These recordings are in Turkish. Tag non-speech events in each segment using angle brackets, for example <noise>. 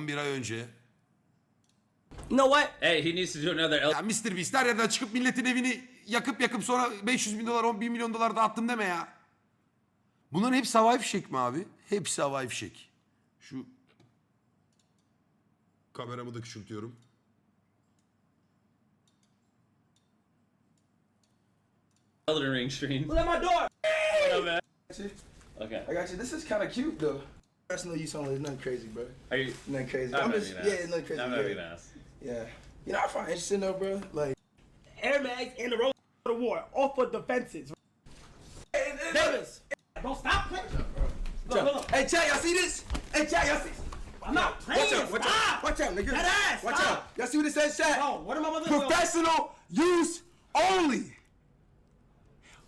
11 ay önce. You know what? Hey, he needs to do another L- Ya Mr. Beast her yerden çıkıp milletin evini yakıp yakıp sonra 500 bin dolar 10 bin milyon dolar dağıttım deme ya. Bunların hepsi havai fişek mi abi? Hepsi havai fişek. Şu kameramı da küçültüyorum. Elden Ring stream. Look at my door. Okay. I got you. This is kind of cute though. Personal use only. It's nothing crazy, bro. Are you? Nothing crazy. I'm, I'm, just being yeah, it's nothing crazy. I'm not yeah. being asked. yeah. You know, I find interesting though, bro. Like, Air Max and the road to war off of the fences. Davis, don't stop playing. Look, look, look. hey, chat, y'all see this? Hey, chat, y'all see? This! I'm not playing. Watch out! Watch stop. out! Watch out, nigga! That ass, Watch stop. out! Y'all see what it says, chat? Oh, what am I mother Professional use only.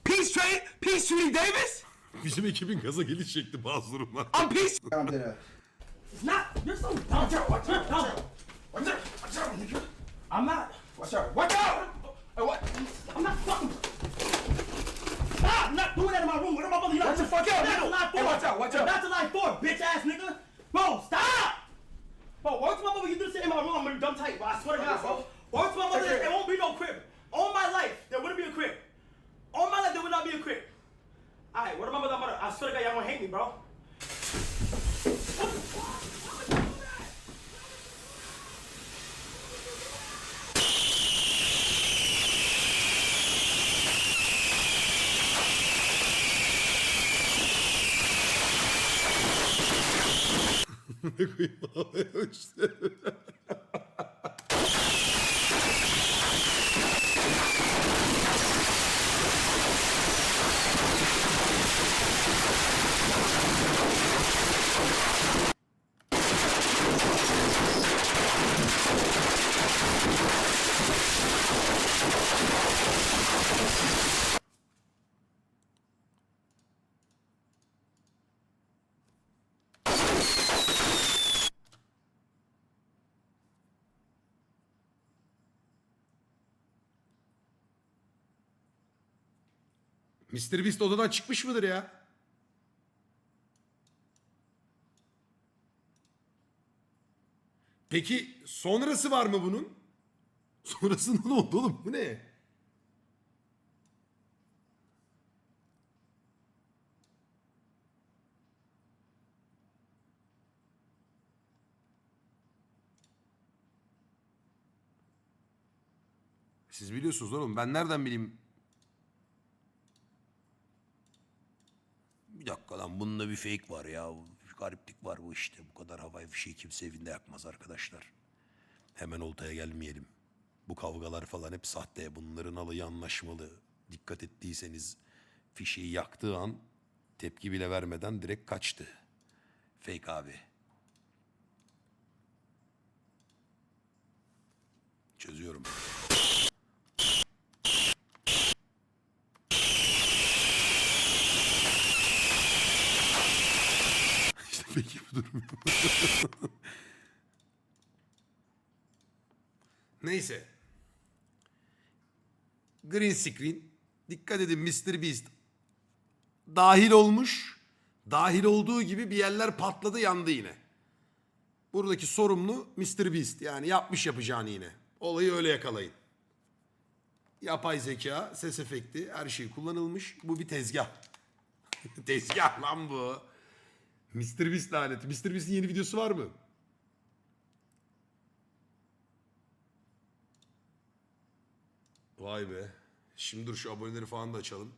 Peace train, peace treaty Davis. Bizim ekibin gaza geliş şekli bazı durumlar. I'm peace. I'm dead. It's not. You're so dumb. Watch out! Watch out! Watch out! Watch out, nigga! I'm not. Watch out! Watch out! Hey, what? I'm not fucking. Stop! I'm not doing that in my room. What am I mother? Watch the fuck out, That's nigga. July Hey, 4th. watch out, watch out. That's July 4th, bitch ass nigga. Bro, stop! Bro, to my mother, you do this shit in my room, I'm gonna be dumb tight, bro. I swear to God, bro. To my mother, there won't be no crib. All my life, there wouldn't be a crib. All my life, there would not be a crib. Alright, what am I mother? mother? I swear to God, y'all gonna hate me, bro. Ne koyayım abi? Mr. Beast odadan çıkmış mıdır ya? Peki sonrası var mı bunun? <laughs> Sonrasında ne oldu oğlum? Bu ne? Siz biliyorsunuz oğlum. Ben nereden bileyim? Bir dakika lan bunda bir fake var ya. Gariplik var bu işte. Bu kadar havai fişeği kimse evinde yakmaz arkadaşlar. Hemen oltaya gelmeyelim. Bu kavgalar falan hep sahte. Bunların alayı anlaşmalı. Dikkat ettiyseniz fişeği yaktığı an tepki bile vermeden direkt kaçtı. Fake abi. Çözüyorum. Durum. <laughs> Neyse. Green screen. Dikkat edin Mr. Beast. Dahil olmuş. Dahil olduğu gibi bir yerler patladı yandı yine. Buradaki sorumlu Mr. Beast. Yani yapmış yapacağını yine. Olayı öyle yakalayın. Yapay zeka, ses efekti her şey kullanılmış. Bu bir tezgah. <laughs> tezgah lan bu. Mr. Beast laneti. Mr. Beast'in yeni videosu var mı? Vay be. Şimdi dur şu aboneleri falan da açalım.